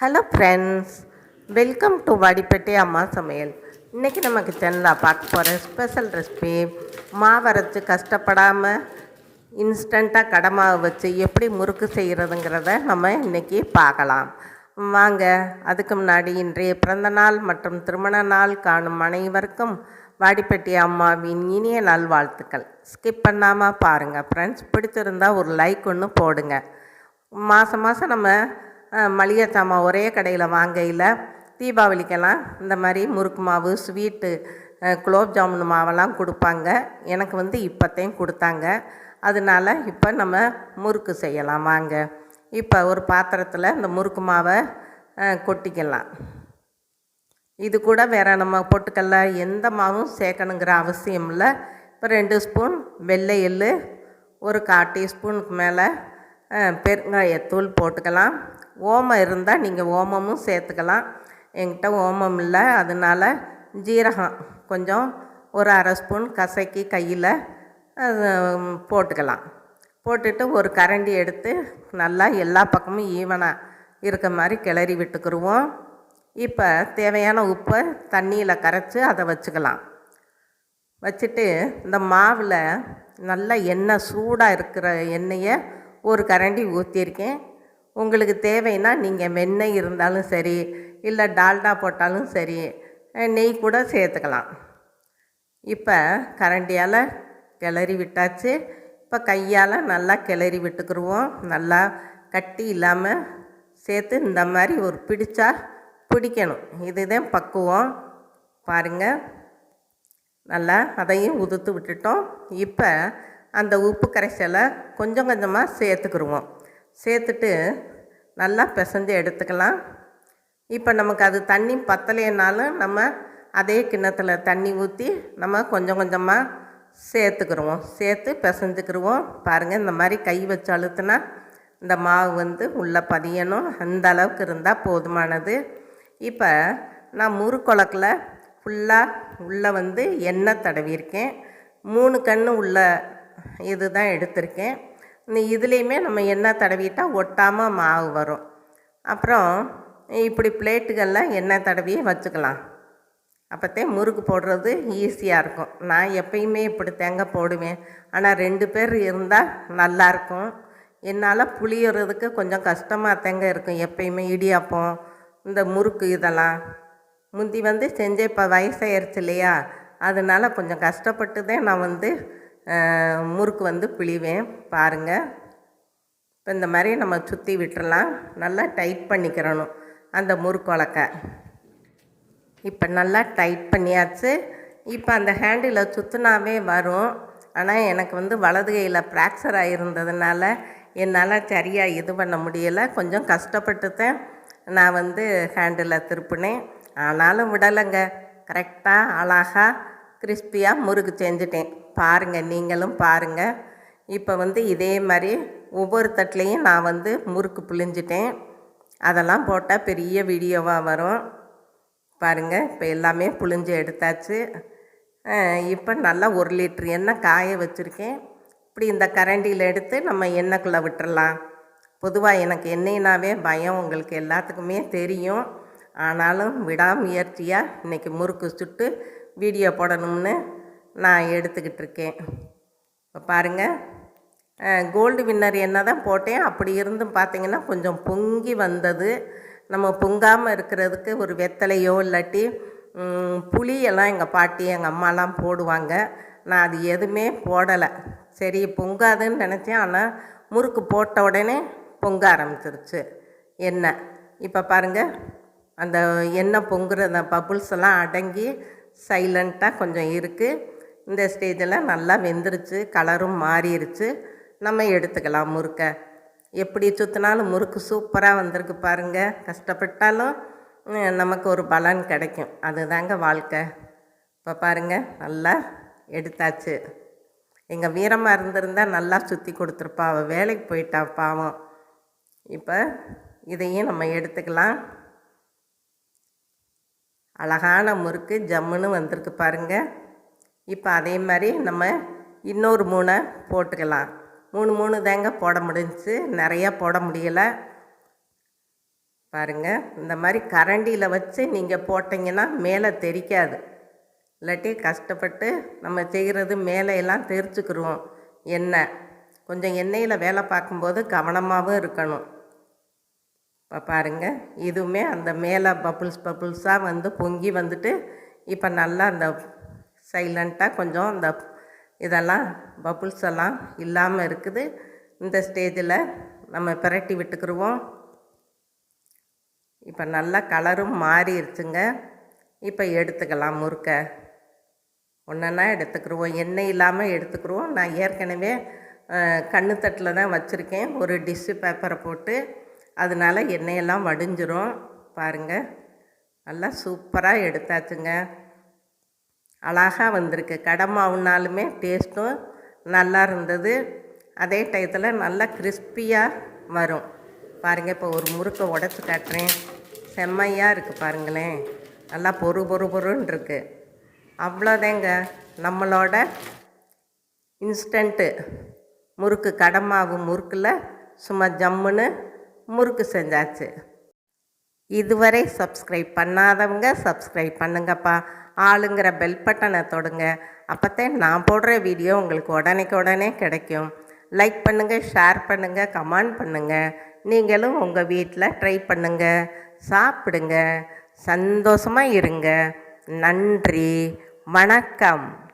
Hello friends welcome to Vadipatti அம்மா சமையல் இன்றைக்கி நம்ம கிச்சனில் பார்க்க போகிற ஸ்பெஷல் ரெசிபி மாவரைச்சி கஷ்டப்படாமல் இன்ஸ்டண்ட்டாக கடை மாவு வச்சு எப்படி முறுக்கு செய்கிறதுங்கிறத நம்ம இன்றைக்கி பார்க்கலாம். வாங்க அதுக்கு முன்னாடி இன்றைய பிறந்த நாள் மற்றும் திருமண நாள் காணும் அனைவருக்கும் வாடிப்பட்டி அம்மாவின் இனிய நல்வாழ்த்துக்கள். ஸ்கிப் பண்ணாமல் பாருங்கள் ஃப்ரெண்ட்ஸ் பிடிச்சிருந்தா ஒரு லைக் ஒன்று போடுங்க. மாதம் மாதம் நம்ம மளிகை சாமான் ஒரே கடையில் வாங்கையில் தீபாவளிக்கெல்லாம் இந்த மாதிரி முறுக்கு மாவு ஸ்வீட்டு குலோப் ஜாமுன் மாவெல்லாம் கொடுப்பாங்க. எனக்கு வந்து இப்போத்தையும் கொடுத்தாங்க. அதனால இப்போ நம்ம முறுக்கு செய்யலாம். வாங்க. இப்போ ஒரு பாத்திரத்தில் இந்த முறுக்கு மாவை கொட்டிக்கலாம். இது கூட வேறு நம்ம பொட்டுக்கல்ல எந்த மாவும் சேர்க்கணுங்கிற அவசியம் இல்லை. இப்போ ரெண்டு ஸ்பூன் வெள்ளை எள்ளு ஒரு கால் டீஸ்பூனுக்கு மேலே பெருங்காயத்தூள் போட்டுக்கலாம். ஓமம் இருந்தால் நீங்கள் ஓமமும் சேர்த்துக்கலாம். என்கிட்ட ஓமம் இல்லை. அதனால ஜீரகம் கொஞ்சம் ஒரு அரை ஸ்பூன் கசக்கி கையில் போட்டுக்கலாம். போட்டுட்டு ஒரு கரண்டி எடுத்து நல்லா எல்லா பக்கமும் ஈவனாக இருக்க மாதிரி கிளறி விட்டுக்குருவோம். இப்போ தேவையான உப்பை தண்ணியில் கரைச்சி அதை வச்சுக்கலாம். வச்சுட்டு இந்த மாவில் நல்லா எண்ணெய் சூடாக இருக்கிற எண்ணெயை ஒரு கரண்டி ஊற்றியிருக்கேன் உங்களுக்கு தேவைன்னா நீங்கள் வெண்ணெய் இருந்தாலும் சரி இல்லை டால்டா போட்டாலும் சரி நெய் கூட சேர்த்துக்கலாம். இப்போ கரண்டியால் கிளறி விட்டாச்சு. இப்போ கையால் நல்லா கிளறி விட்டுக்குருவோம். நல்லா கட்டி இல்லாமல் சேர்த்து இந்த மாதிரி ஒரு பிடிச்சா பிடிக்கணும். இதுதான் பக்குவம். பாருங்கள் நல்லா அதையும் உதுத்து விட்டுட்டோம். இப்போ அந்த உப்பு கரைசலை கொஞ்சம் கொஞ்சமாக சேர்த்துக்குருவோம். சேர்த்துட்டு நல்லா பிசைஞ்சு எடுத்துக்கலாம். இப்போ நமக்கு அது தண்ணி பத்தலைனாலும் நம்ம அதே கிண்ணத்தில் தண்ணி ஊற்றி நம்ம கொஞ்சம் கொஞ்சமாக சேர்த்துக்கிருவோம். சேர்த்து பிசைஞ்சுக்கிடுவோம் பாருங்கள் இந்த மாதிரி கை வச்சு அழுத்தினா இந்த மாவு வந்து உள்ளே பதியணும். அந்த அளவுக்கு இருந்தால் போதுமானது. இப்போ நான் முறுக்குழக்கில் ஃபுல்லாக உள்ளே வந்து எண்ணெய் தடவியிருக்கேன். மூணு கன்று உள்ள இது தான் எடுத்திருக்கேன். இந்த இதுலேயுமே நம்ம எண்ணெய் தடவிட்டால் ஒட்டாமல் மாவு வரும். அப்புறம் இப்படி பிளேட்டுகளில் எண்ணெய் தடவி வச்சுக்கலாம். அப்போத்தே முறுக்கு போடுறது ஈஸியாக இருக்கும். நான் எப்பயுமே இப்படி தேங்காய் போடுவேன். ஆனால் ரெண்டு பேர் இருந்தால் நல்லாயிருக்கும் என்னால் புளியறதுக்கு கொஞ்சம் கஷ்டமாக தேங்காய் இருக்கும். எப்பயுமே இடியாப்பம் இந்த முறுக்கு இதெல்லாம். முந்தி வந்து செஞ்சேன். இப்போ வயசாயிருச்சு இல்லையா? அதனால் கொஞ்சம் கஷ்டப்பட்டு தான் நான் வந்து முறுக்கு வந்து பிழிவேன் பாருங்கள் இப்போ இந்த மாதிரி நம்ம சுற்றி விட்டுறலாம். நல்லா டைட் பண்ணிக்கிறணும் அந்த முறுக்கு வழக்க. இப்போ நல்லா டைட் பண்ணியாச்சு. இப்போ அந்த ஹேண்டில் சுற்றினாவே வரும். ஆனால் எனக்கு வந்து வலது கையில் ஃப்ராக்சர் ஆகிருந்ததுனால என்னால் சரியாக இது பண்ண முடியலை. கொஞ்சம் கஷ்டப்பட்டு தான் நான் வந்து ஹேண்டில் திருப்பினேன். ஆனாலும் விடலைங்க. கரெக்டாக அழகாக கிறிஸ்பியாக முறுக்கு செஞ்சுட்டேன். பாருங்கள் நீங்களும் பாருங்கள் இப்போ வந்து இதே மாதிரி ஒவ்வொரு தட்டிலையும் நான் வந்து முறுக்கு புழிஞ்சிட்டேன். அதெல்லாம் போட்டால் பெரிய வீடியோவாக வரும். பாருங்கள் இப்போ எல்லாமே புழிஞ்சு எடுத்தாச்சு. இப்போ நல்லா ஒரு லிட்ரு எண்ணெய் காய வச்சுருக்கேன். இப்படி இந்த கரண்டியில் எடுத்து நம்ம எண்ணெய்க்குள்ளே விட்டுறலாம். பொதுவாக எனக்கு எண்ணெய்னாவே பயம். உங்களுக்கு எல்லாத்துக்குமே தெரியும். ஆனாலும் விடாமுயற்சியாக இன்றைக்கி முறுக்கு சுட்டு வீடியோ போடணும்னு நான் எடுத்துக்கிட்டு இருக்கேன் இப்போ பாருங்கள் கோல்டு வின்னர் என்ன தான் போட்டேன் அப்படி இருந்தும் பார்த்தீங்கன்னா கொஞ்சம் பொங்கி வந்தது. நம்ம பொங்காமல் இருக்கிறதுக்கு ஒரு வெத்தலையோ இல்லாட்டி புளியெல்லாம் எங்கள் பாட்டி எங்கள் அம்மாலாம் போடுவாங்க. நான் அது எதுவுமே போடலை. சரி பொங்காதுன்னு நினச்சேன். ஆனால் முறுக்கு போட்ட உடனே பொங்க ஆரம்பிச்சிருச்சு. எண்ணெய். இப்போ பாருங்கள் அந்த எண்ணெய் பொங்குற அந்த பபுள்ஸ் எல்லாம் அடங்கி சைலண்ட்டாக கொஞ்சம் இருக்குது இந்த ஸ்டேஜில் நல்லா வெந்துருச்சு கலரும் மாறிடுச்சு நம்ம எடுத்துக்கலாம் முறுக்கை. எப்படி சுற்றினாலும் முறுக்கு சூப்பராக வந்திருக்கு பாருங்கள் கஷ்டப்பட்டாலும் நமக்கு ஒரு பலன் கிடைக்கும். அதுதாங்க வாழ்க்கை. இப்போ பாருங்கள் நல்லா எடுத்தாச்சு. எங்கள் வீரமாக இருந்திருந்தா நல்லா சுற்றி கொடுத்துருப்பா. அவள் வேலைக்கு போயிட்டா பாவம். இப்போ இதையும் நம்ம எடுத்துக்கலாம். அழகான முறுக்கு ஜம்முன்னு வந்திருக்கு பாருங்க. இப்போ அதே மாதிரி நம்ம இன்னொரு மூணை போட்டுக்கலாம். மூணு மூணு தாங்க போட முடிஞ்சுச்சு. நிறையா போட முடியலை. பாருங்கள் இந்த மாதிரி கரண்டியில் வச்சு நீங்கள் போட்டிங்கன்னா மேலே தெரிக்காது. இல்லாட்டி கஷ்டப்பட்டு நம்ம செய்கிறது மேலே எல்லாம் தெரிச்சுக்கிருவோம் எண்ணெய். கொஞ்சம் எண்ணெயில் வேலை பார்க்கும்போது கவனமாகவும் இருக்கணும். இப்போ பாருங்கள் இதுவுமே அந்த மேலே பப்புள்ஸ் பப்புள்ஸாக வந்து பொங்கி வந்துட்டு இப்போ நல்லா அந்த சைலண்ட்டாக கொஞ்சம் அந்த இதெல்லாம் பபுள்ஸ் எல்லாம் இல்லாமல் இருக்குது. இந்த ஸ்டேஜில் நம்ம பிரட்டி விட்டுக்கிருவோம். இப்போ நல்லா கலரும் மாறிடுச்சுங்க இப்போ எடுத்துக்கலாம் முறுக்க. ஒன்றா எடுத்துக்கிடுவோம் எண்ணெய் இல்லாமல் எடுத்துக்கிருவோம். நான் ஏற்கனவே கண்ணுத்தட்டில் தான் வச்சுருக்கேன். ஒரு டிஷ்ஷு பேப்பரை போட்டு அதனால எண்ணெயெல்லாம் வடிஞ்சிரும். பாருங்கள் நல்லா சூப்பராக எடுத்தாச்சுங்க. அழகாக வந்திருக்கு. கடை மாவுனாலுமே டேஸ்ட்டும் நல்லா இருந்தது. அதே டயத்தில் நல்லா கிறிஸ்பியாக வரும். பாருங்கள் இப்போ ஒரு முறுக்கை உடச்சி காட்டுறேன். செம்மையாக இருக்குது பாருங்களேன். நல்லா பொறு பொறு பொருன்னு இருக்குது அவ்வளோதாங்க நம்மளோட இன்ஸ்டண்ட்டு முறுக்கு. கடமாவு முறுக்கில் சும்மா ஜம்முன்னு முறுக்கு செஞ்சாச்சு. இதுவரை சப்ஸ்கிரைப் பண்ணாதவங்க சப்ஸ்கிரைப் பண்ணுங்கப்பா. ஆளுங்கிற பெல் பட்டனை தொடுங்க. அப்போத்தான் நான் போடுற வீடியோ உங்களுக்கு உடனேக்கு உடனே கிடைக்கும். லைக் பண்ணுங்கள் ஷேர் பண்ணுங்கள் கமெண்ட் பண்ணுங்கள் நீங்களும் உங்கள் வீட்டில் ட்ரை பண்ணுங்கள் சாப்பிடுங்க. சந்தோஷமாக இருங்க. நன்றி. வணக்கம்.